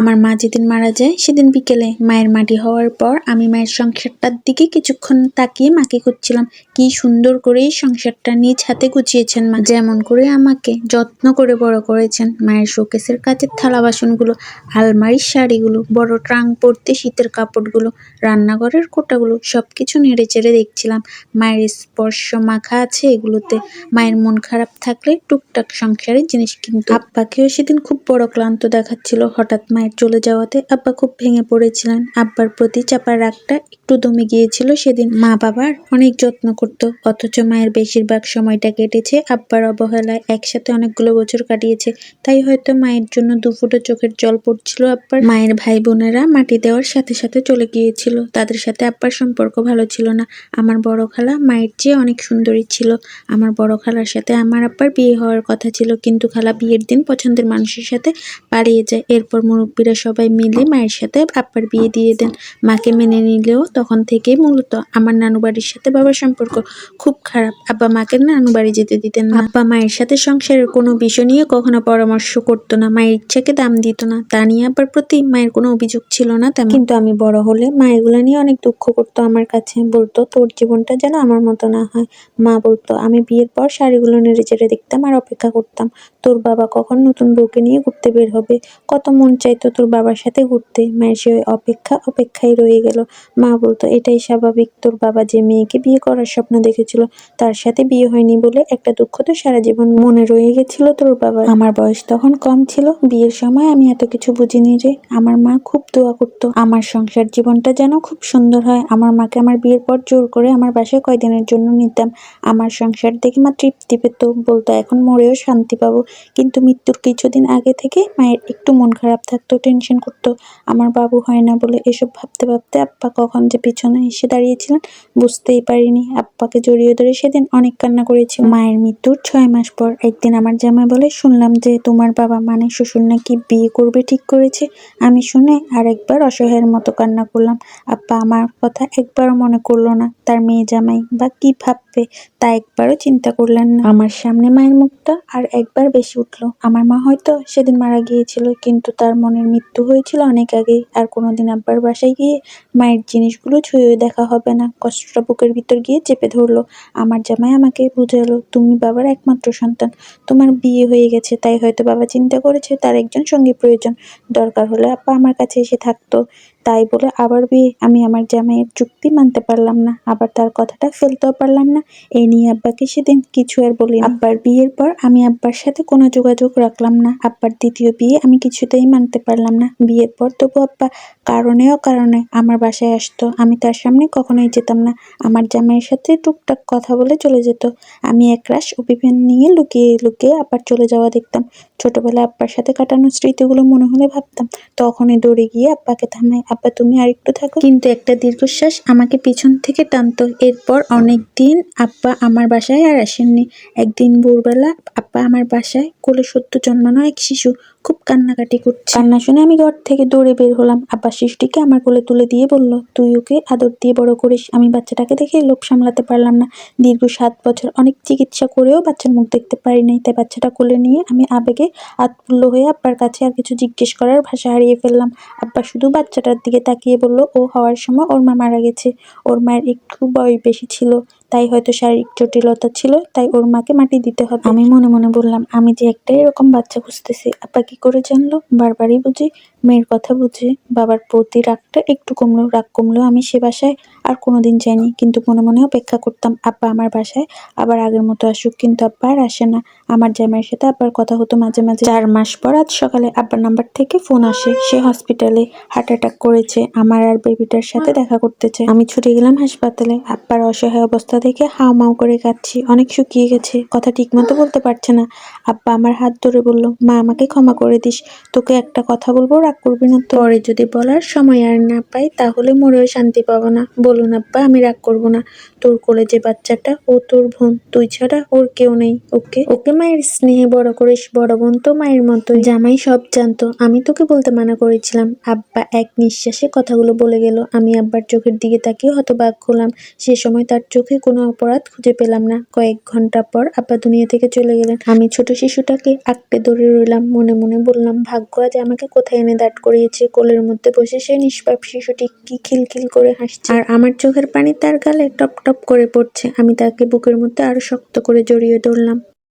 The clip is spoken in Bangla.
আমার মা যেদিন মারা যায়, সেদিন বিকেলে মায়ের মাটি হওয়ার পর আমি মায়ের সংসারটার দিকে কিছুক্ষণ তাকিয়ে মাকে খুঁজছিলাম। কি সুন্দর করে সংসারটা নিজ হাতে গুছিয়েছেন মা। যেমন করে আমাকে যত্ন করে বড় করেছেন। মায়ের শোকেসের কাচের থালা বাসনগুলো, আলমারির শাড়িগুলো, বড় ট্রাং পরতে শীতের কাপড়গুলো, রান্নাঘরের কোটাগুলো, সবকিছু নেড়ে চেড়ে দেখছিলাম। মায়ের স্পর্শ মাখা আছে এগুলোতে। মায়ের মন খারাপ থাকলে টুকটাক সংসারের জিনিস কিন্তু। আব্বাকেও সেদিন খুব বড় ক্লান্ত দেখাচ্ছিল। হঠাৎ মায়ের চলে যাওয়াতে আব্বা খুব ভেঙে পড়েছিলেন। আব্বার প্রতি চাপার রাগটা একটু দমে গিয়েছিল সেদিন। মা বাবার অনেক যত্ন করত, অথচ মায়ের বেশিরভাগ সময়টা কেটেছে আব্বার অবহেলায়। একসাথে অনেকগুলো বছর কাটিয়েছে, তাই হয়তো মায়ের জন্য দুফুটো চোখের জল পড়ছিল আব্বার। মায়ের ভাই বোনেরা মাটি দেওয়ার সাথে সাথে চলে গিয়েছিল। তাদের সাথে আব্বার সম্পর্ক ভালো ছিল না। আমার বড় খালা মায়ের চেয়ে অনেক সুন্দরী ছিল। আমার বড় খালার সাথে আমার আব্বার বিয়ে হওয়ার কথা ছিল, কিন্তু খালা বিয়ের দিন পছন্দের মানুষের সাথে পালিয়ে যায়। এরপর মুরব্বীরা সবাই মিলে মায়ের সাথে আব্বার বিয়ে দিয়ে দেন। মাকে মেনে নিলেও তখন থেকেই মূলত আমার নানু বাড়ির সাথে বাবার সম্পর্ক খুব খারাপ। আব্বা মাকে নানু বাড়ি যেতে দিতেন না। আব্বা মায়ের সাথে সংসারের কোনো বিষয় নিয়ে কখনো পরামর্শ করতো না। মায়ের ইচ্ছাকে দাম দিত না। তা নিয়ে আব্বার প্রতি মায়ের কোনো অভিযোগ ছিল না তেমন। কিন্তু আমি বড় হলে মা এগুলো নিয়ে অনেক দুঃখ করতো আমার কাছে। বলতো, তোর জীবনটা যেন আমার মতো না হয়। মা বলতো, আমি বিয়ের পর শাড়িগুলো নেড়ে চেড়ে দেখতাম আর অপেক্ষা করতাম। তোর বাবা কখন নতুন বউকে নিয়ে ঘুরতে বের হবে? কত মন চাইতো তোর বাবার সাথে ঘুরতে? মায়ের সে অপেক্ষা অপেক্ষায় রয়ে গেল। মা বলতো, এটাই স্বাভাবিক, তোর বাবা যে মেয়েকে বিয়ে করার স্বপ্ন দেখেছিল, তার সাথে বিয়ে হয়নি বলে একটা দুঃখ তো সারা জীবন মনে রয়ে গেছিল তোর বাবা আমার বয়স তখন কম ছিল, বিয়ের সময় আমি এত কিছু বুঝিনি রে আমার মা খুব দোয়া করতো। আমার সংসার জীবনটা যেন খুব সুন্দর হয়। আমার মাকে আমার বিয়ের পর জোর করে আমার বাসায় কয়দিনের জন্য নিতাম। আমার সংসার দেখে মা তৃপ্তি পেত, বলতো, এখন মরেও শান্তি পাবো। কিন্তু মৃত্যুর কিছুদিন আগে থেকে মায়ের একটু মন খারাপ থাকতো, টেনশন করতো। আমার বাবু হয় না বলে এসব ভাবতে ভাবতে আপ্পা কখন যে পিছনে এসে দাঁড়িয়েছিলেন, বুঝতেই পারিনি। আপ্পাকে জড়িয়ে ধরে সেদিন অনেক কান্না করেছি। মায়ের মৃত্যুর ছয় মাস পর একদিন আমার জামাই বলে, শুনলাম যে তোমার বাবা মানে শ্বশুর নাকি বিয়ে করবে ঠিক করেছে। আমি শুনে আর একবার অসহায়ের মতো কান্না করলাম। আপ্পা আমার কথা একবারও মনে করল না, তার মেয়ে জামাই বা কি ভাববে তা একবারও চিন্তা করলেন না। আমার সামনে মায়ের মুখটা আর একবার বেশি উঠল। আমার মা হয়তো সেদিন মারা গিয়েছিল, কিন্তু তার মনের মৃত্যু হয়েছিল অনেক আগেই। আর কোনোদিন আব্বার বাসায় গিয়ে মায়ের জিনিসগুলো ছুঁয়ে দেখা হবে না। কষ্টটা বুকের ভিতর গিয়ে চেপে ধরলো। আমার জামাই আমাকে বুঝালো, তুমি বাবার একমাত্র সন্তান। তোমার বিয়ে হয়ে গেছে, তাই হয়তো বাবা চিন্তা করেছে তার একজন সঙ্গী প্রয়োজন। দরকার হলে আপা আমার কাছে এসে থাকতো। তাই বলে আবার বিয়ে। আমি আমার জামাইয়ের চুক্তি মানতে পারলাম না, আবার তার কথাটা ফেলতেও পারলাম না। এ নিয়ে আব্বাকে সেদিন কিছু আর বলি আব্বার বিয়ের পর আমি আব্বার সাথে কোনো যোগাযোগ রাখলাম না। আব্বার দ্বিতীয় বিয়ে আমি কিছুতেই মানতে পারলাম না। বিয়ের পর তবু আব্বা কারণে অকারণে আমার বাসায় আসতো। আমি তার সামনে কখনোই যেতাম না। আমার জামাইয়ের সাথে টুকটাক কথা বলে চলে যেত। আমি একরাশ অভিমান নিয়ে লুকিয়ে লুকিয়ে আব্বার চলে যাওয়া দেখতাম। ছোটবেলায় আব্বার সাথে কাটানো স্মৃতিগুলো মনে হলে ভাবতাম, তখনই দৌড়ে গিয়ে আব্বাকে থামাই। আব্বা তুমি আর একটু থাকো। কিন্তু একটা দীর্ঘশ্বাস আমাকে পিছন থেকে টানতো। এরপর অনেক দিন আব্বা আমার বাসায় আর আসেননি। একদিন ভোরবেলা আব্বা আমার বাসায় কোলে সদ্য জন্মানো এক শিশু খুব কান্নাকাটি করছে। কান্না শুনে আমি ঘর থেকে দৌড়ে বের হলাম। আব্বা শিশুটিকে আমার কোলে তুলে দিয়ে বলল, তুই ওকে আদর দিয়ে বড় করিস। আমি বাচ্চাটাকে দেখে লোভ সামলাতে পারলাম না। দীর্ঘ সাত বছর অনেক চিকিৎসা করেও বাচ্চার মুখ দেখতে পারি নাই। তাই বাচ্চাটা কোলে নিয়ে আমি আবেগে আতপুল্য হয়ে আব্বার কাছে আর কিছু জিজ্ঞেস করার ভাষা হারিয়ে ফেললাম। আব্বা শুধু বাচ্চাটার দিকে তাকিয়ে বলল, ও হওয়ার সময় ওর মা মারা গেছে। ওর মায়ের একটু বয়স বেশি ছিল। তাই হয়তো শারীরিক জটিলতা ছিল তাই ওর মাকে মাটি দিতে হবে। আমি মনে মনে বললাম আমি যে একটা এরকম বাচ্চা খুঁজতেছি আপা কি করে জানলো? বারবারই বুঝি মেয়ের কথা বুঝে বাবার প্রতি রাগটা একটু কমলো রাগ কমলেও আমি সে বাসায় আর কোনোদিন যাইনি। কিন্তু মনে মনে অপেক্ষা করতাম আব্বা আমার বাসায় আবার আগের মতো আসুক কিন্তু আব্বা আর আসে না। আমার জামাইয়ের সাথে আব্বার কথা হতো মাঝে মাঝে। চার মাস পর আজ সকালে আব্বার নাম্বার থেকে ফোন আসে। সে হসপিটালে হার্ট অ্যাটাক করেছে আমার আর বেবিটার সাথে দেখা করতে চায় আমি ছুটে গেলাম হাসপাতালে আব্বার অসহায় অবস্থা দেখে হাও মাও করে কাঁদছি। অনেক শুকিয়ে গেছে। কথা ঠিক মতো বলতে পারছে না। আব্বা আমার হাত ধরে বলল, মা, আমাকে ক্ষমা করে দিস। তোকে একটা কথা বলব, রাগ করবি না পরে যদি বলার সময় আর না পাই, তাহলে মরেও শান্তি পাবো না। বলুন, আব্বা, আমি রাগ করব না। তোর কোলে যে বাচ্চাটা, ও তোর বোন। তুই ছাড়া ওর কেউ নেই। ওকে ওকে মায়ের স্নেহে বড় করিস, বড় বোন তো মায়ের মতো জামাই সব জানতো। আমি তোকে বলতে মানা করেছিলাম। আব্বা এক নিঃশ্বাসে কথাগুলো বলে গেল। আমি আব্বার চোখের দিকে তাকিয়ে হতবাক হলাম। সে সময় তার চোখে কোনো অপরাধ খুঁজে পেলাম না। কয়েক ঘণ্টা পর আব্বা দুনিয়া থেকে চলে গেলেন। আমি ছোট শিশুটাকে আঁকড়ে ধরে রইলাম। মনে মনে বললাম, ভাগ্য আজ আমাকে কোথায় এনে দাঁড় করিয়েছে? কোলের মধ্যে বসে সে নিষ্পাপ শিশুটি কি খিলখিল করে হাসছে। আর আমার চোখের পানি তার গালে টপ টপ করে পড়ছে। আমি তাকে বুকের মধ্যে আরও শক্ত করে জড়িয়ে ধরলাম।